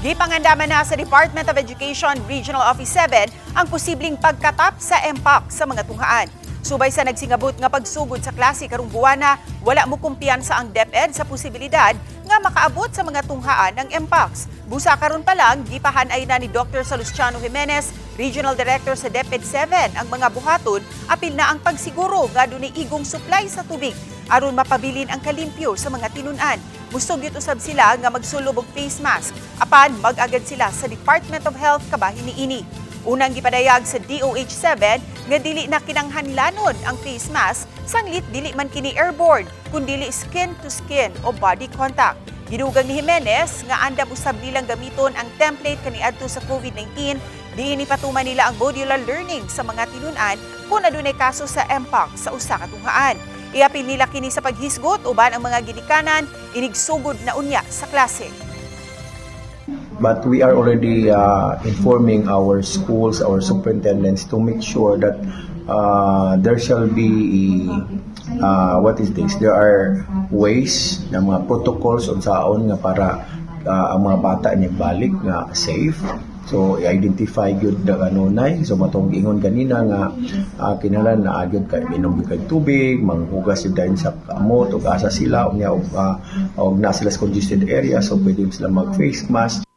Gipangandaman na sa Department of Education Regional Office 7 ang posibleng pagkatap sa MPOC sa mga tunghaan. Subay sa nagsingabot nga pagsugod sa klase karong buwana, wala mo kumpiyansa ang DepEd sa posibilidad nga makaabot sa mga tunghaan ng MPOX. Busa karon pa lang, gipahan ay na ni Dr. Salustiano Jimenez, Regional Director sa DepEd 7, ang mga buhaton, apil na ang pagsiguro nga dunay igong supply sa tubig aron mapabilin ang kalimpyo sa mga tinunan. Mustog yut usab sila nga magsulob og face mask apan mag-agad sila sa Department of Health kabahin niini. Unang gipadayag sa DOH7 nga dili na kinanghanlanon ang face mask sanglit dili man kini airborne kun dili skin to skin o body contact. Gidugang ni Jimenez nga andam usab nilang gamiton ang template kaniadto sa COVID-19 diini patuman nila ang modular learning sa mga tinunan kung adunay kaso sa MPOC sa usa ka tunghaan. Iapil nila kini sa paghisgot uban ang mga ginikanan inigsugod na unya sa klase. But we are already uh, informing our schools, our superintendents to make sure that uh, there shall be uh, what is this? There are ways na mga protocols on saon nga para uh, ang mga bata niya balik nga safe. So i-identify gyud da kanunay so matong ingon ganina nga uh, kinahanglan na agyud kay minom gyud tubig, manghugas gyud dayon sa kamot ug asa sila unya og uh, og na sila sa congested area. So pwede sila mag face mask